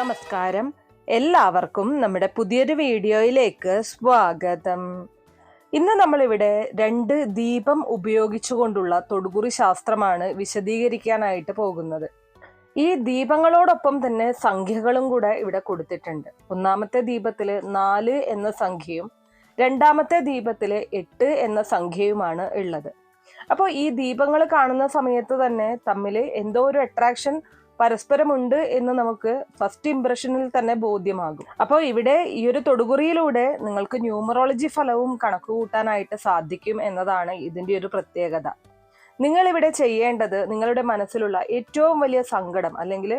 നമസ്കാരം. എല്ലാവർക്കും നമ്മുടെ പുതിയൊരു വീഡിയോയിലേക്ക് സ്വാഗതം. ഇന്ന് നമ്മളിവിടെ രണ്ട് ദീപം ഉപയോഗിച്ചുകൊണ്ടുള്ള തൊടുകുറി ശാസ്ത്രമാണ് വിശദീകരിക്കാനായിട്ട് പോകുന്നത്. ഈ ദീപങ്ങളോടൊപ്പം തന്നെ സംഖ്യകളും കൂടെ ഇവിടെ കൊടുത്തിട്ടുണ്ട്. ഒന്നാമത്തെ ദീപത്തിൽ നാല് എന്ന സംഖ്യയും രണ്ടാമത്തെ ദീപത്തിൽ എട്ട് എന്ന സംഖ്യയുമാണ് ഉള്ളത്. അപ്പോൾ ഈ ദീപങ്ങൾ കാണുന്ന സമയത്ത് തന്നെ തമ്മിൽ എന്തോ ഒരു അട്രാക്ഷൻ പരസ്പരമുണ്ട് എന്ന് നമുക്ക് ഫസ്റ്റ് ഇംപ്രഷനിൽ തന്നെ ബോധ്യമാകും. അപ്പോൾ ഇവിടെ ഈ ഒരു തൊടുകുറിയിലൂടെ നിങ്ങൾക്ക് ന്യൂമറോളജി ഫലവും കണക്കുകൂട്ടാനായിട്ട് സാധിക്കും എന്നതാണ് ഇതിന്റെ ഒരു പ്രത്യേകത. നിങ്ങൾ ഇവിടെ ചെയ്യേണ്ടത് നിങ്ങളുടെ മനസ്സിലുള്ള ഏറ്റവും വലിയ സങ്കടം അല്ലെങ്കിൽ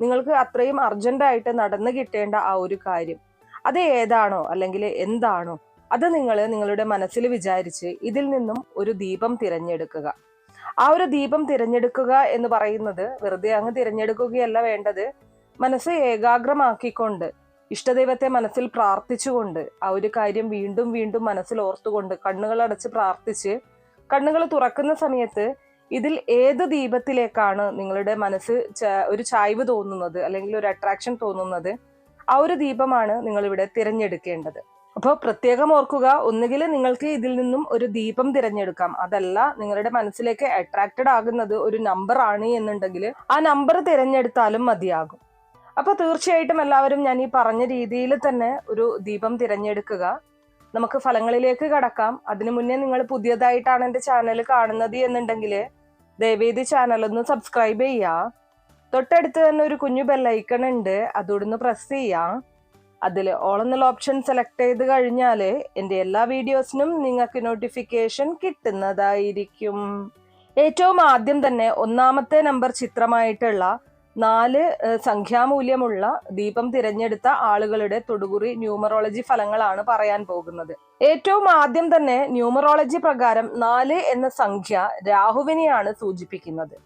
നിങ്ങൾക്ക് അത്രയും അർജന്റായിട്ട് നടന്നു കിട്ടേണ്ട ആ ഒരു കാര്യം അത് ഏതാണോ അല്ലെങ്കിൽ എന്താണോ അത് നിങ്ങൾ നിങ്ങളുടെ മനസ്സിൽ വിചാരിച്ച് ഇതിൽ നിന്നും ഒരു ദീപം തിരഞ്ഞെടുക്കുക. ആ ഒരു ദീപം തിരഞ്ഞെടുക്കുക എന്ന് പറയുന്നത് വെറുതെ അങ്ങ് തിരഞ്ഞെടുക്കുകയല്ല വേണ്ടത്. മനസ്സ് ഏകാഗ്രമാക്കിക്കൊണ്ട് ഇഷ്ടദൈവത്തെ മനസ്സിൽ പ്രാർത്ഥിച്ചുകൊണ്ട് ആ ഒരു കാര്യം വീണ്ടും വീണ്ടും മനസ്സിൽ ഓർത്തുകൊണ്ട് കണ്ണുകൾ അടച്ച് പ്രാർത്ഥിച്ച് കണ്ണുകൾ തുറക്കുന്ന സമയത്ത് ഇതിൽ ഏത് ദീപത്തിലേക്കാണ് നിങ്ങളുടെ മനസ്സ് ഒരു ചായ്വ് തോന്നുന്നത് അല്ലെങ്കിൽ ഒരു അട്രാക്ഷൻ തോന്നുന്നത് ആ ഒരു ദീപമാണ് നിങ്ങളിവിടെ തിരഞ്ഞെടുക്കേണ്ടത്. അപ്പോൾ പ്രത്യേകം ഓർക്കുക ഒന്നുകിൽ നിങ്ങൾക്ക് ഇതിൽ നിന്നും ഒരു ദീപം തിരഞ്ഞെടുക്കാം. അതല്ല നിങ്ങളുടെ മനസ്സിലേക്ക് അട്രാക്റ്റഡ് ആകുന്നത് ഒരു നമ്പർ ആണ് എന്നുണ്ടെങ്കിൽ ആ നമ്പർ തിരഞ്ഞെടുത്താലും മതിയാകും. അപ്പൊ തീർച്ചയായിട്ടും എല്ലാവരും ഞാൻ ഈ പറഞ്ഞ രീതിയിൽ തന്നെ ഒരു ദീപം തിരഞ്ഞെടുക്കുക. നമുക്ക് ഫലങ്ങളിലേക്ക് കടക്കാം. അതിനു മുന്നേ നിങ്ങൾ പുതിയതായിട്ടാണ് എന്റെ ചാനൽ കാണുന്നത് എന്നുണ്ടെങ്കിൽ ദയവേദി ഒന്ന് സബ്സ്ക്രൈബ് ചെയ്യുക. തൊട്ടടുത്ത് തന്നെ ഒരു കുഞ്ഞു ബെല്ലൈക്കൺ ഉണ്ട്. അതോടൊന്ന് പ്രസ് ചെയ്യാം അതിൽ ഓൾ എന്നുള്ള ഓപ്ഷൻ സെലക്ട് ചെയ്ത് കഴിഞ്ഞാൽ എന്റെ എല്ലാ വീഡിയോസിനും നിങ്ങൾക്ക് നോട്ടിഫിക്കേഷൻ കിട്ടുന്നതായിരിക്കും. ഏറ്റവും ആദ്യം തന്നെ ഒന്നാമത്തെ നമ്പർ ചിത്രമായിട്ടുള്ള നാല് സംഖ്യാമൂല്യമുള്ള ദീപം തിരഞ്ഞെടുത്ത ആളുകളുടെ തൊടുകുറി ന്യൂമറോളജി ഫലങ്ങളാണ് പറയാൻ പോകുന്നത്. ഏറ്റവും ആദ്യം തന്നെ ന്യൂമറോളജി പ്രകാരം നാല് എന്ന സംഖ്യ രാഹുവിനെയാണ് സൂചിപ്പിക്കുന്നത്.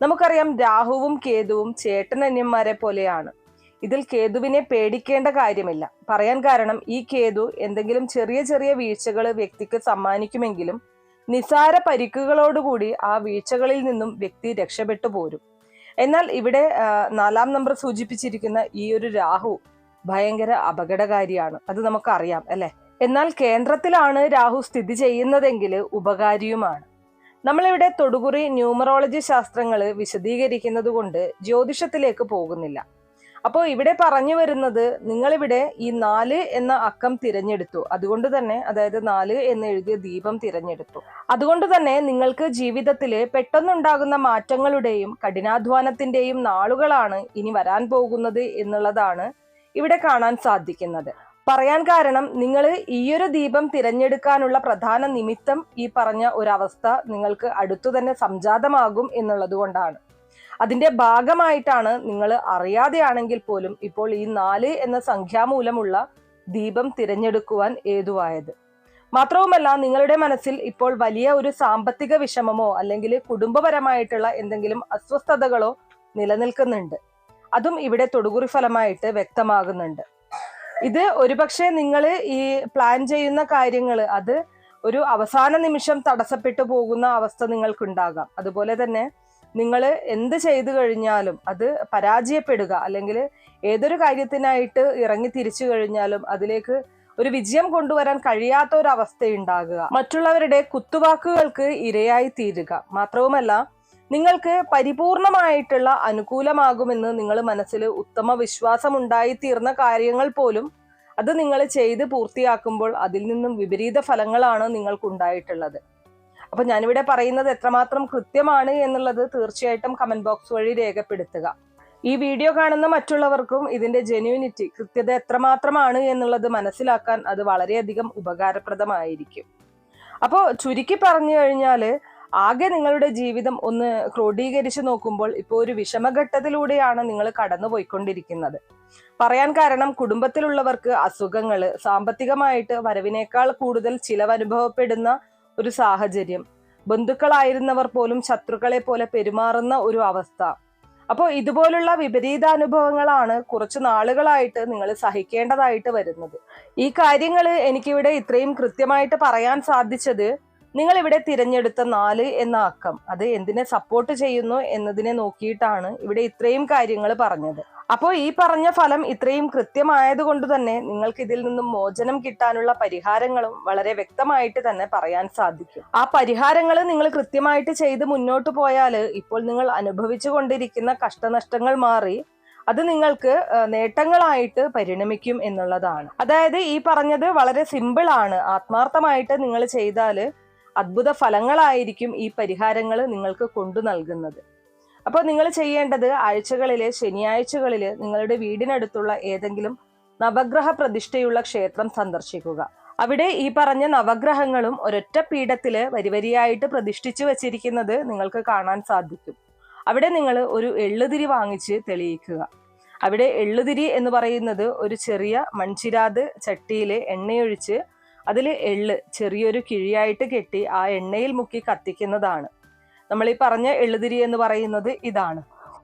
നമുക്കറിയാം രാഹുവും കേതുവും ചേട്ടനന്യന്മാരെ പോലെയാണ്. ഇതിൽ കേതുവിനെ പേടിക്കേണ്ട കാര്യമില്ല. പറയാൻ കാരണം ഈ കേതു എന്തെങ്കിലും ചെറിയ ചെറിയ വീഴ്ചകൾ വ്യക്തിക്ക് സമ്മാനിക്കുമെങ്കിലും നിസാര പരിക്കുകളോടുകൂടി ആ വീഴ്ചകളിൽ നിന്നും വ്യക്തി രക്ഷപ്പെട്ടു പോരും. എന്നാൽ ഇവിടെ നാലാം നമ്പർ സൂചിപ്പിച്ചിരിക്കുന്ന ഈ ഒരു രാഹു ഭയങ്കര അപകടകാരിയാണ്. അത് നമുക്കറിയാം അല്ലെ? എന്നാൽ കേന്ദ്രത്തിലാണ് രാഹു സ്ഥിതി ചെയ്യുന്നതെങ്കിൽ ഉപകാരിയുമാണ്. നമ്മളിവിടെ തൊടുകുറി ന്യൂമറോളജി ശാസ്ത്രങ്ങൾ വിശദീകരിക്കുന്നത് കൊണ്ട് ജ്യോതിഷത്തിലേക്ക് പോകുന്നില്ല. അപ്പോൾ ഇവിടെ പറഞ്ഞു വരുന്നത് നിങ്ങളിവിടെ ഈ നാല് എന്ന അക്കം തിരഞ്ഞെടുത്തു. അതുകൊണ്ട് തന്നെ അതായത് നാല് എന്ന് എഴുതിയ ദീപം തിരഞ്ഞെടുത്തു. അതുകൊണ്ട് തന്നെ നിങ്ങൾക്ക് ജീവിതത്തിൽ പെട്ടെന്നുണ്ടാകുന്ന മാറ്റങ്ങളുടെയും കഠിനാധ്വാനത്തിന്റെയും നാളുകളാണ് ഇനി വരാൻ പോകുന്നത് എന്നുള്ളതാണ് ഇവിടെ കാണാൻ സാധിക്കുന്നത്. പറയാൻ കാരണം നിങ്ങൾ ഈയൊരു ദീപം തിരഞ്ഞെടുക്കാനുള്ള പ്രധാന നിമിത്തം ഈ പറഞ്ഞ ഒരവസ്ഥ നിങ്ങൾക്ക് അടുത്തു തന്നെ സംജാതമാകും എന്നുള്ളത് കൊണ്ടാണ്. അതിന്റെ ഭാഗമായിട്ടാണ് നിങ്ങൾ അറിയാതെയാണെങ്കിൽ പോലും ഇപ്പോൾ ഈ നാല് എന്ന സംഖ്യാമൂലമുള്ള ദീപം തിരഞ്ഞെടുക്കുവാൻ ഏതുവായത്. മാത്രവുമല്ല നിങ്ങളുടെ മനസ്സിൽ ഇപ്പോൾ വലിയ ഒരു സാമ്പത്തിക വിഷമമോ അല്ലെങ്കിൽ കുടുംബപരമായിട്ടുള്ള എന്തെങ്കിലും അസ്വസ്ഥതകളോ നിലനിൽക്കുന്നുണ്ട്. അതും ഇവിടെ തൊടുകുറി ഫലമായിട്ട് വ്യക്തമാകുന്നുണ്ട്. ഇത് ഒരുപക്ഷെ നിങ്ങൾ ഈ പ്ലാൻ ചെയ്യുന്ന കാര്യങ്ങൾ അത് ഒരു അവസാന നിമിഷം തടസ്സപ്പെട്ടു പോകുന്ന അവസ്ഥ നിങ്ങൾക്കുണ്ടാകാം. അതുപോലെ തന്നെ നിങ്ങൾ എന്ത് ചെയ്തു കഴിഞ്ഞാലും അത് പരാജയപ്പെടുക. അല്ലെങ്കിൽ ഏതൊരു കാര്യത്തിനായിട്ട് ഇറങ്ങി തിരിച്ചു കഴിഞ്ഞാലും അതിലേക്ക് ഒരു വിജയം കൊണ്ടുവരാൻ കഴിയാത്ത ഒരു അവസ്ഥയുണ്ടാകുക. മറ്റുള്ളവരുടെ കുത്തുവാക്കുകൾക്ക് ഇരയായി തീരുക. മാത്രവുമല്ല നിങ്ങൾക്ക് പരിപൂർണമായിട്ടുള്ള അനുകൂലമാകുമെന്ന് നിങ്ങൾ മനസ്സിൽ ഉത്തമ വിശ്വാസം ഉണ്ടായിത്തീർന്ന കാര്യങ്ങൾ പോലും അത് നിങ്ങൾ ചെയ്ത് പൂർത്തിയാക്കുമ്പോൾ അതിൽ നിന്നും വിപരീത ഫലങ്ങളാണ് നിങ്ങൾക്കുണ്ടായിട്ടുള്ളത്. അപ്പൊ ഞാനിവിടെ പറയുന്നത് എത്രമാത്രം കൃത്യമാണ് എന്നുള്ളത് തീർച്ചയായിട്ടും കമന്റ് ബോക്സ് വഴി രേഖപ്പെടുത്തുക. ഈ വീഡിയോ കാണുന്ന മറ്റുള്ളവർക്കും ഇതിന്റെ ജെന്യൂനിറ്റി കൃത്യത എത്രമാത്രമാണ് എന്നുള്ളത് മനസ്സിലാക്കാൻ അത് വളരെയധികം ഉപകാരപ്രദമായിരിക്കും. അപ്പോൾ ചുരുക്കി പറഞ്ഞു കഴിഞ്ഞാൽ ആകെ നിങ്ങളുടെ ജീവിതം ഒന്ന് ക്രോഡീകരിച്ച് നോക്കുമ്പോൾ ഇപ്പോൾ ഒരു വിഷമഘട്ടത്തിലൂടെയാണ് നിങ്ങൾ കടന്നുപോയിക്കൊണ്ടിരിക്കുന്നത്. പറയാൻ കാരണം കുടുംബത്തിലുള്ളവർക്ക് അസുഖങ്ങൾ സാമ്പത്തികമായിട്ട് വരവിനേക്കാൾ കൂടുതൽ ചിലവ് അനുഭവപ്പെടുന്ന ഒരു സാഹചര്യം. ബന്ധുക്കളായിരുന്നവർ പോലും ശത്രുക്കളെ പോലെ പെരുമാറുന്ന ഒരു അവസ്ഥ. അപ്പോൾ ഇതുപോലുള്ള വിപരീതാനുഭവങ്ങളാണ് കുറച്ച് നാളുകളായിട്ട് നിങ്ങൾ സഹിക്കേണ്ടതായിട്ട് വരുന്നത്. ഈ കാര്യങ്ങൾ എനിക്കിവിടെ ഇത്രയും കൃത്യമായിട്ട് പറയാൻ സാധിച്ചത് നിങ്ങൾ ഇവിടെ തിരഞ്ഞെടുത്ത നാല് എന്ന അക്കം. അത് എന്തിനെ സപ്പോർട്ട് ചെയ്യുന്നു എന്നതിനെ നോക്കിയിട്ടാണ് ഇവിടെ ഇത്രയും കാര്യങ്ങൾ പറഞ്ഞത്. അപ്പോൾ ഈ പറഞ്ഞ ഫലം ഇത്രയും കൃത്യമായത് കൊണ്ട് തന്നെ നിങ്ങൾക്ക് ഇതിൽ നിന്നും മോചനം കിട്ടാനുള്ള പരിഹാരങ്ങളും വളരെ വ്യക്തമായിട്ട് തന്നെ പറയാൻ സാധിക്കും. ആ പരിഹാരങ്ങൾ നിങ്ങൾ കൃത്യമായിട്ട് ചെയ്ത് മുന്നോട്ട് പോയാൽ ഇപ്പോൾ നിങ്ങൾ അനുഭവിച്ചു കൊണ്ടിരിക്കുന്ന കഷ്ടനഷ്ടങ്ങൾ മാറി അത് നിങ്ങൾക്ക് നേട്ടങ്ങളായിട്ട് പരിണമിക്കും എന്നുള്ളതാണ്. അതായത് ഈ പറഞ്ഞത് വളരെ സിമ്പിൾ ആണ്. ആത്മാർത്ഥമായിട്ട് നിങ്ങൾ ചെയ്താൽ അത്ഭുത ഫലങ്ങളായിരിക്കും ഈ പരിഹാരങ്ങൾ നിങ്ങൾക്ക് കൊണ്ടു നൽകുന്നത്. അപ്പോൾ നിങ്ങൾ ചെയ്യേണ്ടത് ആഴ്ചകളിലെ ശനിയാഴ്ചകളിൽ നിങ്ങളുടെ വീടിനടുത്തുള്ള ഏതെങ്കിലും നവഗ്രഹ പ്രതിഷ്ഠയുള്ള ക്ഷേത്രം സന്ദർശിക്കുക. അവിടെ ഈ പറഞ്ഞ നവഗ്രഹങ്ങളും ഒരൊറ്റ പീഠത്തിൽ വരിവരിയായിട്ട് പ്രതിഷ്ഠിച്ചു വച്ചിരിക്കുന്നത് നിങ്ങൾക്ക് കാണാൻ സാധിക്കും. അവിടെ നിങ്ങൾ ഒരു എള്ളുതിരി വാങ്ങിച്ച് തെളിയിക്കുക. അവിടെ എള്ളുതിരി എന്ന് പറയുന്നത് ഒരു ചെറിയ മൺചിരാത് ചട്ടിയിൽ എണ്ണയൊഴിച്ച് അതിൽ എള്ള് ചെറിയൊരു കിഴിയായിട്ട് കെട്ടി ആ എണ്ണയിൽ മുക്കി കത്തിക്കുന്നതാണ്. നമ്മൾ ഈ പറഞ്ഞ എള്ളുതിരി എന്ന് പറയുന്നത് ഇതാണ്.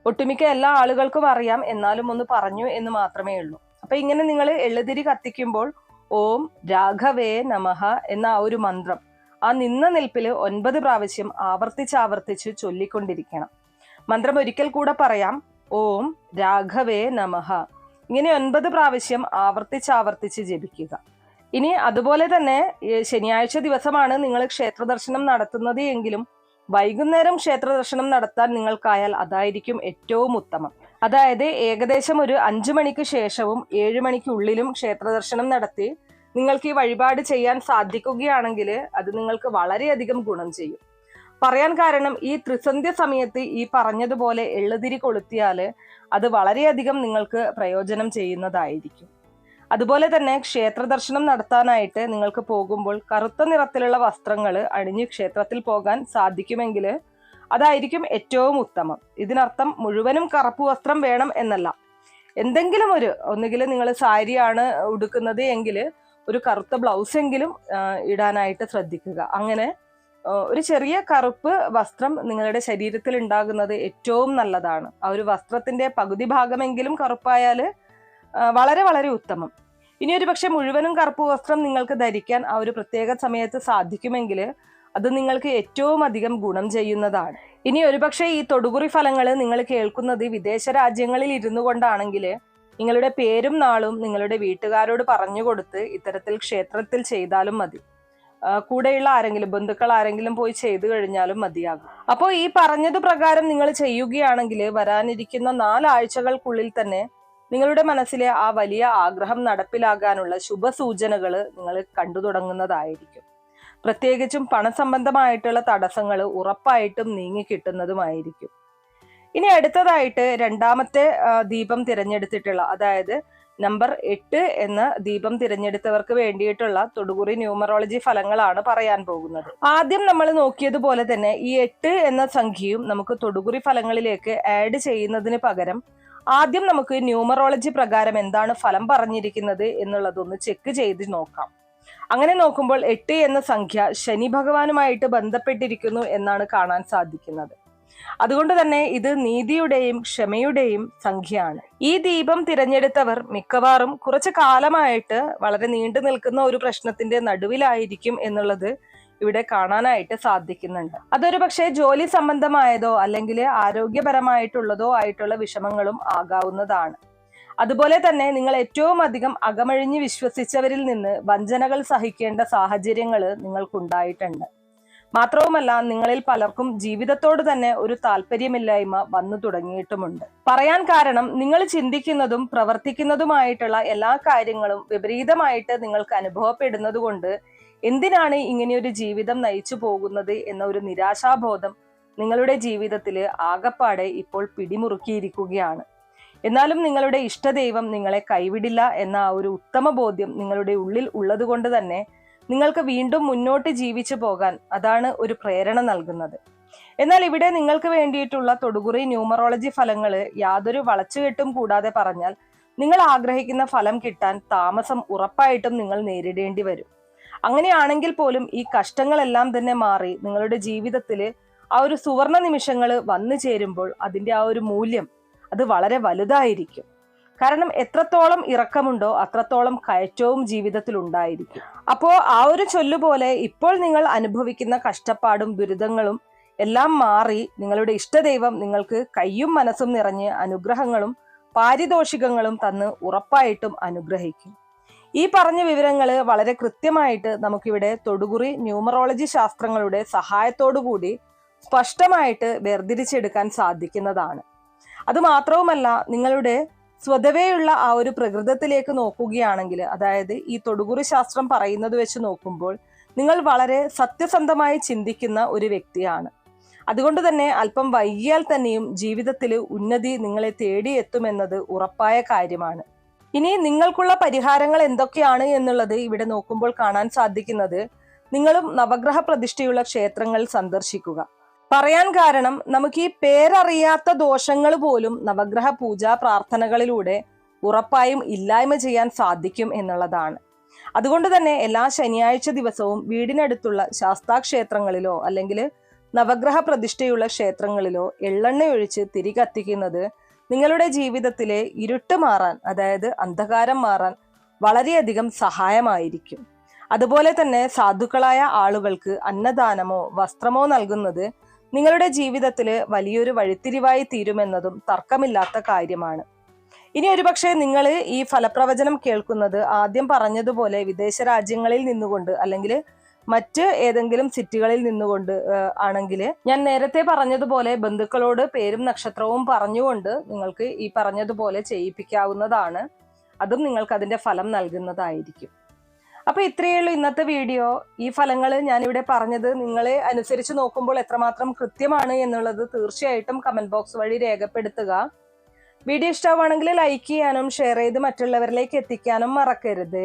ഒട്ടുമിക്ക എല്ലാ ആളുകൾക്കും അറിയാം എന്നാലും ഒന്ന് പറഞ്ഞു എന്ന് മാത്രമേ ഉള്ളൂ. അപ്പൊ ഇങ്ങനെ നിങ്ങൾ എള്ളുതിരി കത്തിക്കുമ്പോൾ ഓം രാഘവേ നമഹ എന്ന ആ ഒരു മന്ത്രം ആ നിന്ന നിൽപ്പിൽ ഒൻപത് പ്രാവശ്യം ആവർത്തിച്ചാവർത്തിച്ച് ആവർത്തിച്ച് ചൊല്ലിക്കൊണ്ടിരിക്കണം. മന്ത്രം ഒരിക്കൽ കൂടെ പറയാം ഓം രാഘവേ നമഹ ഇങ്ങനെ ഒൻപത് പ്രാവശ്യം ആവർത്തിച്ചാവർത്തിച്ച് ആവർത്തിച്ച് ജപിക്കുക. ഇനി അതുപോലെ തന്നെ ശനിയാഴ്ച ദിവസമാണ് നിങ്ങൾ ക്ഷേത്ര ദർശനം നടത്തുന്നത് എങ്കിലും വൈകുന്നേരം ക്ഷേത്ര ദർശനം നടത്താൻ നിങ്ങൾക്കായാൽ അതായിരിക്കും ഏറ്റവും ഉത്തമം. അതായത് ഏകദേശം ഒരു അഞ്ചു മണിക്ക് ശേഷവും ഏഴു മണിക്കുള്ളിലും ക്ഷേത്ര ദർശനം നടത്തി നിങ്ങൾക്ക് ഈ വഴിപാട് ചെയ്യാൻ സാധിക്കുകയാണെങ്കിൽ അത് നിങ്ങൾക്ക് വളരെയധികം ഗുണം ചെയ്യും. പറയാൻ കാരണം ഈ ത്രിസന്ധ്യ സമയത്ത് ഈ പറഞ്ഞതുപോലെ എള്ളുതിരി കൊളുത്തിയാൽ അത് വളരെയധികം നിങ്ങൾക്ക് പ്രയോജനം ചെയ്യുന്നതായിരിക്കും. അതുപോലെ തന്നെ ക്ഷേത്ര ദർശനം നടത്താനായിട്ട് നിങ്ങൾക്ക് പോകുമ്പോൾ കറുത്ത നിറത്തിലുള്ള വസ്ത്രങ്ങൾ അണിഞ്ഞ് ക്ഷേത്രത്തിൽ പോകാൻ സാധിക്കുമെങ്കിൽ അതായിരിക്കും ഏറ്റവും ഉത്തമം. ഇതിനർത്ഥം മുഴുവനും കറുപ്പ് വസ്ത്രം വേണം എന്നല്ല. എന്തെങ്കിലും ഒരു ഒന്നുകിൽ നിങ്ങൾ സാരിയാണ് ഉടുക്കുന്നത് എങ്കിൽ ഒരു കറുത്ത ബ്ലൗസ് എങ്കിലും ഇടാനായിട്ട് ശ്രദ്ധിക്കുക. അങ്ങനെ ഒരു ചെറിയ കറുപ്പ് വസ്ത്രം നിങ്ങളുടെ ശരീരത്തിൽ ഉണ്ടാകുന്നത് ഏറ്റവും നല്ലതാണ്. ആ ഒരു വസ്ത്രത്തിന്റെ പകുതി ഭാഗമെങ്കിലും കറുപ്പായാൽ വളരെ വളരെ ഉത്തമം. ഇനി ഒരു പക്ഷെ മുഴുവനും കറുപ്പ് വസ്ത്രം നിങ്ങൾക്ക് ധരിക്കാൻ ആ ഒരു പ്രത്യേക സമയത്ത് സാധിക്കുമെങ്കിൽ അത് നിങ്ങൾക്ക് ഏറ്റവും അധികം ഗുണം ചെയ്യുന്നതാണ്. ഇനി ഒരുപക്ഷെ ഈ തൊടുകുറി ഫലങ്ങൾ നിങ്ങൾ കേൾക്കുന്നത് വിദേശ രാജ്യങ്ങളിൽ ഇരുന്നു കൊണ്ടാണെങ്കിൽ നിങ്ങളുടെ പേരും നാളും നിങ്ങളുടെ വീട്ടുകാരോട് പറഞ്ഞു കൊടുത്ത് ഇത്തരത്തിൽ ക്ഷേത്രത്തിൽ ചെയ്താലും മതി. കൂടെയുള്ള ആരെങ്കിലും ബന്ധുക്കൾ ആരെങ്കിലും പോയി ചെയ്തു കഴിഞ്ഞാലും മതിയാകും. അപ്പോൾ ഈ പറഞ്ഞത് പ്രകാരം നിങ്ങൾ ചെയ്യുകയാണെങ്കിൽ വരാനിരിക്കുന്ന നാലാഴ്ചകൾക്കുള്ളിൽ തന്നെ നിങ്ങളുടെ മനസ്സിലെ ആ വലിയ ആഗ്രഹം നടപ്പിലാകാനുള്ള ശുഭസൂചനകൾ നിങ്ങൾ കണ്ടു തുടങ്ങുന്നതായിരിക്കും. പ്രത്യേകിച്ചും പണസംബന്ധമായിട്ടുള്ള തടസ്സങ്ങൾ ഉറപ്പായിട്ടും നീങ്ങി കിട്ടുന്നതുമായിരിക്കും. ഇനി അടുത്തതായിട്ട് രണ്ടാമത്തെ ദീപം തിരഞ്ഞെടുത്തിട്ടുള്ള അതായത് നമ്പർ എട്ട് എന്ന ദീപം തിരഞ്ഞെടുത്തവർക്ക് വേണ്ടിയിട്ടുള്ള തൊടുകുറി ന്യൂമറോളജി ഫലങ്ങളാണ് പറയാൻ പോകുന്നത്. ആദ്യം നമ്മൾ നോക്കിയതുപോലെ തന്നെ ഈ എട്ട് എന്ന സംഖ്യയും നമുക്ക് തൊടുകുറി ഫലങ്ങളിലേക്ക് ആഡ് ചെയ്യുന്നതിന് പകരം ആദ്യം നമുക്ക് ന്യൂമറോളജി പ്രകാരം എന്താണ് ഫലം പറഞ്ഞിരിക്കുന്നത് എന്നുള്ളതൊന്ന് ചെക്ക് ചെയ്ത് നോക്കാം. അങ്ങനെ നോക്കുമ്പോൾ എട്ട് എന്ന സംഖ്യ ശനി ഭഗവാനുമായിട്ട് ബന്ധപ്പെട്ടിരിക്കുന്നു എന്നാണ് കാണാൻ സാധിക്കുന്നത്. അതുകൊണ്ട് തന്നെ ഇത് നീതിയുടെയും ക്ഷമയുടെയും സംഖ്യയാണ്. ഈ ദീപം തിരഞ്ഞെടുത്തവർ മിക്കവാറും കുറച്ചു കാലമായിട്ട് വളരെ നീണ്ടു നിൽക്കുന്ന ഒരു പ്രശ്നത്തിന്റെ നടുവിലായിരിക്കും എന്നുള്ളത് ഇവിടെ കാണാനായിട്ട് സാധിക്കുന്നുണ്ട്. അതൊരു പക്ഷേ ജോലി സംബന്ധമായതോ അല്ലെങ്കിൽ ആരോഗ്യപരമായിട്ടുള്ളതോ ആയിട്ടുള്ള വിഷമങ്ങളും ആകാവുന്നതാണ്. അതുപോലെ തന്നെ നിങ്ങൾ ഏറ്റവും അധികം അകമഴിഞ്ഞ് വിശ്വസിച്ചവരിൽ നിന്ന് വഞ്ചനകൾ സഹിക്കേണ്ട സാഹചര്യങ്ങൾ നിങ്ങൾക്കുണ്ടായിട്ടുണ്ട്. മാത്രവുമല്ല നിങ്ങളിൽ പലർക്കും ജീവിതത്തോട് തന്നെ ഒരു താല്പര്യമില്ലായ്മ വന്നു തുടങ്ങിയിട്ടുമുണ്ട്. പറയാൻ കാരണം നിങ്ങൾ ചിന്തിക്കുന്നതും പ്രവർത്തിക്കുന്നതുമായിട്ടുള്ള എല്ലാ കാര്യങ്ങളും വിപരീതമായിട്ട് നിങ്ങൾക്ക് അനുഭവപ്പെടുന്നത് കൊണ്ട് എന്തിനാണ് ഇങ്ങനെയൊരു ജീവിതം നയിച്ചു പോകുന്നത് എന്ന ഒരു നിരാശാബോധം നിങ്ങളുടെ ജീവിതത്തിൽ ആകപ്പാടെ ഇപ്പോൾ പിടിമുറുക്കിയിരിക്കുകയാണ്. എന്നാലും നിങ്ങളുടെ ഇഷ്ടദൈവം നിങ്ങളെ കൈവിടില്ല എന്ന ആ ഒരു ഉത്തമ ബോധ്യം നിങ്ങളുടെ ഉള്ളിൽ ഉള്ളത് കൊണ്ട് തന്നെ നിങ്ങൾക്ക് വീണ്ടും മുന്നോട്ട് ജീവിച്ചു പോകാൻ അതാണ് ഒരു പ്രേരണ നൽകുന്നത്. എന്നാൽ ഇവിടെ നിങ്ങൾക്ക് വേണ്ടിയിട്ടുള്ള തൊടുകുറി ന്യൂമറോളജി ഫലങ്ങൾ യാതൊരു വളച്ചുകെട്ടും കൂടാതെ പറഞ്ഞാൽ നിങ്ങൾ ആഗ്രഹിക്കുന്ന ഫലം കിട്ടാൻ താമസം ഉറപ്പായിട്ടും നിങ്ങൾ നേരിടേണ്ടി വരും. അങ്ങനെയാണെങ്കിൽ പോലും ഈ കഷ്ടങ്ങളെല്ലാം തന്നെ മാറി നിങ്ങളുടെ ജീവിതത്തിൽ ആ ഒരു സുവർണ നിമിഷങ്ങൾ വന്നു ചേരുമ്പോൾ അതിന്റെ ആ ഒരു മൂല്യം അത് വളരെ വലുതായിരിക്കും. കാരണം എത്രത്തോളം ഇറക്കമുണ്ടോ അത്രത്തോളം കയറ്റവും ജീവിതത്തിൽ ഉണ്ടായിരിക്കും. അപ്പോൾ ആ ഒരു ചൊല്ലുപോലെ ഇപ്പോൾ നിങ്ങൾ അനുഭവിക്കുന്ന കഷ്ടപ്പാടും ദുരിതങ്ങളും എല്ലാം മാറി നിങ്ങളുടെ ഇഷ്ടദൈവം നിങ്ങൾക്ക് കയ്യും മനസ്സും നിറഞ്ഞ് അനുഗ്രഹങ്ങളും പാരിതോഷികങ്ങളും തന്ന് ഉറപ്പായിട്ടും അനുഗ്രഹിക്കും. ഈ പറഞ്ഞ വിവരങ്ങൾ വളരെ കൃത്യമായിട്ട് നമുക്കിവിടെ തൊടുകുറി ന്യൂമറോളജി ശാസ്ത്രങ്ങളുടെ സഹായത്തോടു കൂടി സ്പഷ്ടമായിട്ട് വേർതിരിച്ചെടുക്കാൻ സാധിക്കുന്നതാണ്. അത് മാത്രവുമല്ല നിങ്ങളുടെ സ്വതവേയുള്ള ആ ഒരു പ്രകൃതത്തിലേക്ക് നോക്കുകയാണെങ്കിൽ അതായത് ഈ തൊടുകുറി ശാസ്ത്രം പറയുന്നത് വെച്ച് നോക്കുമ്പോൾ നിങ്ങൾ വളരെ സത്യസന്ധമായി ചിന്തിക്കുന്ന ഒരു വ്യക്തിയാണ്. അതുകൊണ്ട് തന്നെ അല്പം വൈകിയാൽ തന്നെയും ജീവിതത്തിൽ ഉന്നതി നിങ്ങളെ തേടിയെത്തുമെന്നത് ഉറപ്പായ കാര്യമാണ്. ഇനി നിങ്ങൾക്കുള്ള പരിഹാരങ്ങൾ എന്തൊക്കെയാണ് എന്നുള്ളത് ഇവിടെ നോക്കുമ്പോൾ കാണാൻ സാധിക്കുന്നത്. നിങ്ങളും നവഗ്രഹ പ്രതിഷ്ഠയുള്ള ക്ഷേത്രങ്ങൾ സന്ദർശിക്കുക. പറയാൻ കാരണം നമുക്ക് ഈ പേരറിയാത്ത ദോഷങ്ങൾ പോലും നവഗ്രഹ പൂജാ പ്രാർത്ഥനകളിലൂടെ ഉറപ്പായും ഇല്ലായ്മ ചെയ്യാൻ സാധിക്കും എന്നുള്ളതാണ്. അതുകൊണ്ട് തന്നെ എല്ലാ ശനിയാഴ്ച ദിവസവും വീടിനടുത്തുള്ള ശാസ്താക്ഷേത്രങ്ങളിലോ അല്ലെങ്കിൽ നവഗ്രഹ പ്രതിഷ്ഠയുള്ള ക്ഷേത്രങ്ങളിലോ എള്ളെണ്ണ ഒഴിച്ച് തിരി കത്തിക്കുന്നത് നിങ്ങളുടെ ജീവിതത്തിലെ ഇരുട്ട് മാറാൻ അതായത് അന്ധകാരം മാറാൻ വളരെയധികം സഹായമായിരിക്കും. അതുപോലെ തന്നെ സാധുക്കളായ ആളുകൾക്ക് അന്നദാനമോ വസ്ത്രമോ നൽകുന്നത് നിങ്ങളുടെ ജീവിതത്തിൽ വലിയൊരു വഴിത്തിരിവായി തീരുമെന്നതും തർക്കമില്ലാത്ത കാര്യമാണ്. ഇനി ഒരുപക്ഷെ നിങ്ങൾ ഈ ഫലപ്രവചനം കേൾക്കുന്നത് ആദ്യം പറഞ്ഞതുപോലെ വിദേശ രാജ്യങ്ങളിൽ നിന്നുകൊണ്ട് അല്ലെങ്കിൽ മറ്റ് ഏതെങ്കിലും സിറ്റികളിൽ നിന്നുകൊണ്ട് ആണെങ്കിൽ ഞാൻ നേരത്തെ പറഞ്ഞതുപോലെ ബന്ധുക്കളോട് പേരും നക്ഷത്രവും പറഞ്ഞുകൊണ്ട് നിങ്ങൾക്ക് ഈ പറഞ്ഞതുപോലെ ചെയ്യിപ്പിക്കാവുന്നതാണ്. അതും നിങ്ങൾക്ക് അതിന്റെ ഫലം നൽകുന്നതായിരിക്കും. അപ്പൊ ഇത്രയേ ഉള്ളൂ ഇന്നത്തെ വീഡിയോ. ഈ ഫലങ്ങൾ ഞാനിവിടെ പറഞ്ഞത് നിങ്ങളെ അനുസരിച്ച് നോക്കുമ്പോൾ എത്രമാത്രം കൃത്യമാണ് എന്നുള്ളത് തീർച്ചയായിട്ടും കമന്റ് ബോക്സ് വഴി രേഖപ്പെടുത്തുക. വീഡിയോ ഇഷ്ടമാണെങ്കിൽ ലൈക്ക് ചെയ്യാനും ഷെയർ ചെയ്ത് മറ്റുള്ളവരിലേക്ക് എത്തിക്കാനും മറക്കരുത്.